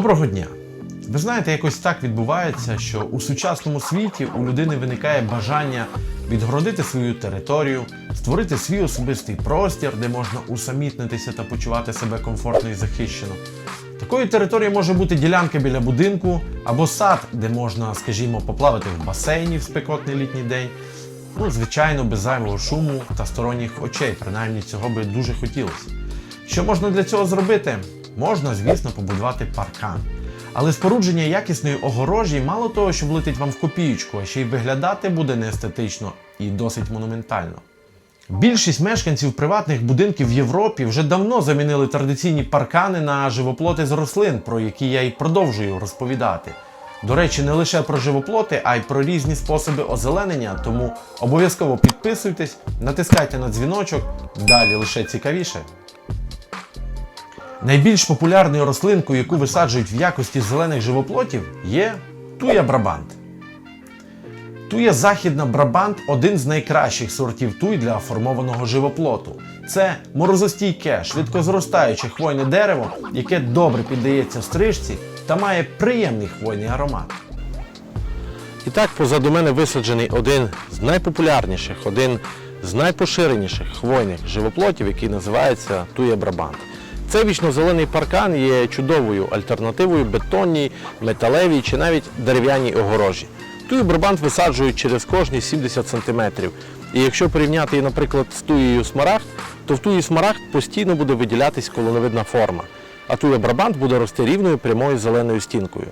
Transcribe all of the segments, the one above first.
Доброго дня! Ви знаєте, якось так відбувається, що у сучасному світі у людини виникає бажання відгородити свою територію, створити свій особистий простір, де можна усамітнитися та почувати себе комфортно і захищено. Такою територією може бути ділянка біля будинку або сад, де можна, скажімо, поплавати в басейні в спекотний літній день. Ну, звичайно, без зайвого шуму та сторонніх очей, принаймні цього би дуже хотілося. Що можна для цього зробити? Можна, звісно, побудувати паркан. Але спорудження якісної огорожі мало того, що влетить вам в копієчку, а ще й виглядати буде неестетично і досить монументально. Більшість мешканців приватних будинків в Європі вже давно замінили традиційні паркани на живоплоти з рослин, про які я й продовжую розповідати. До речі, не лише про живоплоти, а й про різні способи озеленення, тому обов'язково підписуйтесь, натискайте на дзвіночок, далі лише цікавіше. Найбільш популярною рослинкою, яку висаджують в якості зелених живоплотів, є туя брабант. Туя західна брабант один з найкращих сортів туй для формованого живоплоту. Це морозостійке, швидкозростаюче хвойне дерево, яке добре піддається стрижці та має приємний хвойний аромат. І так позаду мене висаджений один з найпопулярніших, один з найпоширеніших хвойних живоплотів, який називається Туя Брабант. Цей вічно-зелений паркан є чудовою альтернативою бетонній, металевій чи навіть дерев'яній огорожі. Тую Брабант висаджують через кожні 70 см. І якщо порівняти її, наприклад, з туєю смарагд, то в туї смарагд постійно буде виділятись колоновидна форма, а туя Брабант буде рости рівною прямою зеленою стінкою.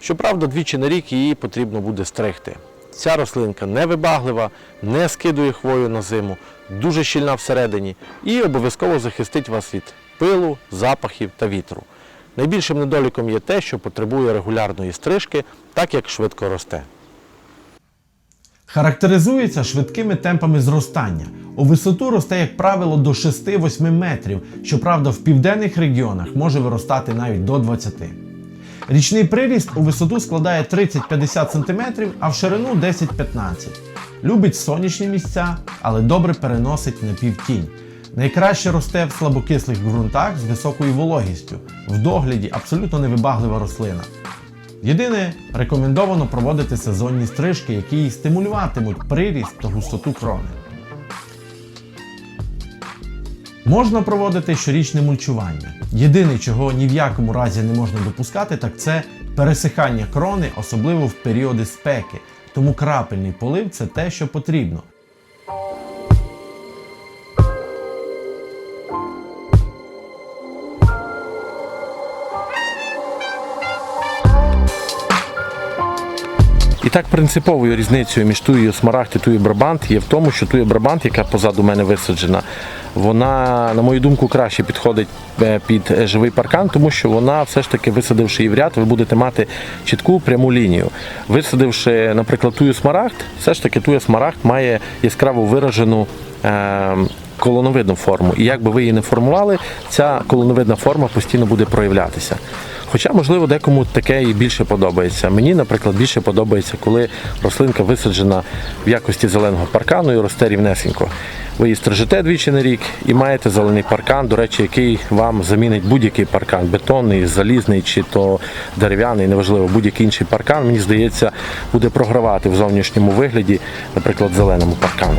Щоправда, двічі на рік її потрібно буде стригти. Ця рослинка невибаглива, не скидує хвою на зиму, дуже щільна всередині і обов'язково захистить вас від пилу, запахів та вітру. Найбільшим недоліком є те, що потребує регулярної стрижки, так як швидко росте. Характеризується швидкими темпами зростання. У висоту росте, як правило, до 6-8 метрів, щоправда, в південних регіонах може виростати навіть до 20. Річний приріст у висоту складає 30-50 см, а в ширину 10-15 Любить сонячні місця, але добре переносить напівтінь. Найкраще росте в слабокислих ґрунтах з високою вологістю. В догляді абсолютно невибаглива рослина. Єдине, рекомендовано проводити сезонні стрижки, які стимулюватимуть приріст та густоту крони. Можна проводити щорічне мульчування. Єдине, чого ні в якому разі не можна допускати, так це пересихання крони, особливо в періоди спеки. Тому крапельний полив це те, що потрібно. І так принциповою різницею між туєю смарагд і туєю брабант є в тому, що туя брабант, яка позаду мене висаджена, вона, на мою думку, краще підходить е, під е, живий паркан, тому що вона все ж таки, висадивши її в ряд, ви будете мати чітку пряму лінію. Висадивши, наприклад, тую смарагд, все ж таки туя смарагд має яскраво виражену. Колоновидну форму, і як би ви її не формували, ця колоновидна форма постійно буде проявлятися. Хоча, можливо, декому таке і більше подобається. Мені, наприклад, більше подобається, коли рослинка висаджена в якості зеленого паркану і росте рівнесенько. Ви її стрижете двічі на рік і маєте зелений паркан, до речі, який вам замінить будь-який паркан, бетонний, залізний чи то дерев'яний, неважливо, будь-який інший паркан, мені здається, буде програвати в зовнішньому вигляді, наприклад, зеленому паркану.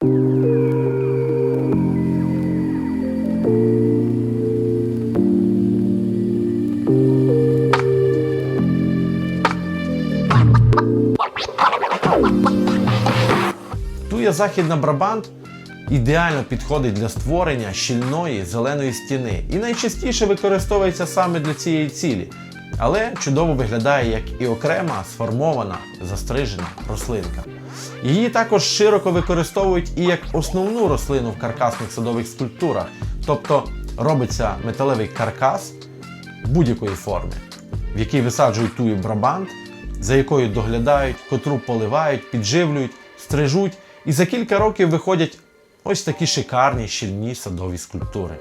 Туя західна Брабант ідеально підходить для створення щільної зеленої стіни і найчастіше використовується саме для цієї цілі, але чудово виглядає як і окрема сформована застрижена рослинка. Її також широко використовують і як основну рослину в каркасних садових скульптурах, тобто робиться металевий каркас будь-якої форми, в який висаджують тую брабант, за якою доглядають, котру поливають, підживлюють, стрижуть, і за кілька років виходять ось такі шикарні щільні садові скульптури.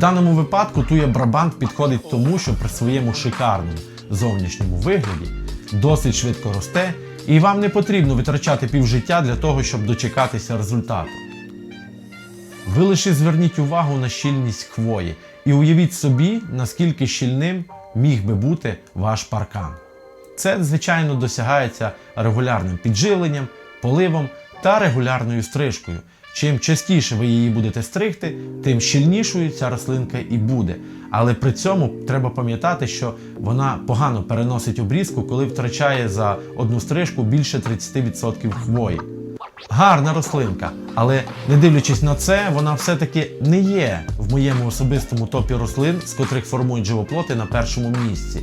Даному випадку туя Брабант підходить тому, що при своєму шикарному зовнішньому вигляді досить швидко росте, і вам не потрібно витрачати півжиття для того, щоб дочекатися результату. Ви лише зверніть увагу на щільність хвої і уявіть собі, наскільки щільним міг би бути ваш паркан. Це, звичайно, досягається регулярним підживленням, поливом та регулярною стрижкою. Чим частіше ви її будете стригти, тим щільнішою ця рослинка і буде. Але при цьому треба пам'ятати, що вона погано переносить обрізку, коли втрачає за одну стрижку більше 30% хвої. Гарна рослинка, але не дивлячись на це, вона все-таки не є в моєму особистому топі рослин, з котрих формують живоплоти на першому місці.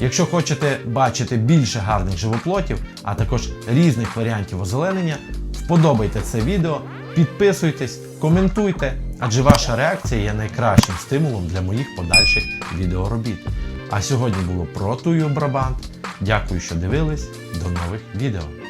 Якщо хочете бачити більше гарних живоплотів, а також різних варіантів озеленення, вподобайте це відео, підписуйтесь, коментуйте, адже ваша реакція є найкращим стимулом для моїх подальших відеоробіт. А сьогодні було про Тую Брабант. Дякую, що дивились. До нових відео.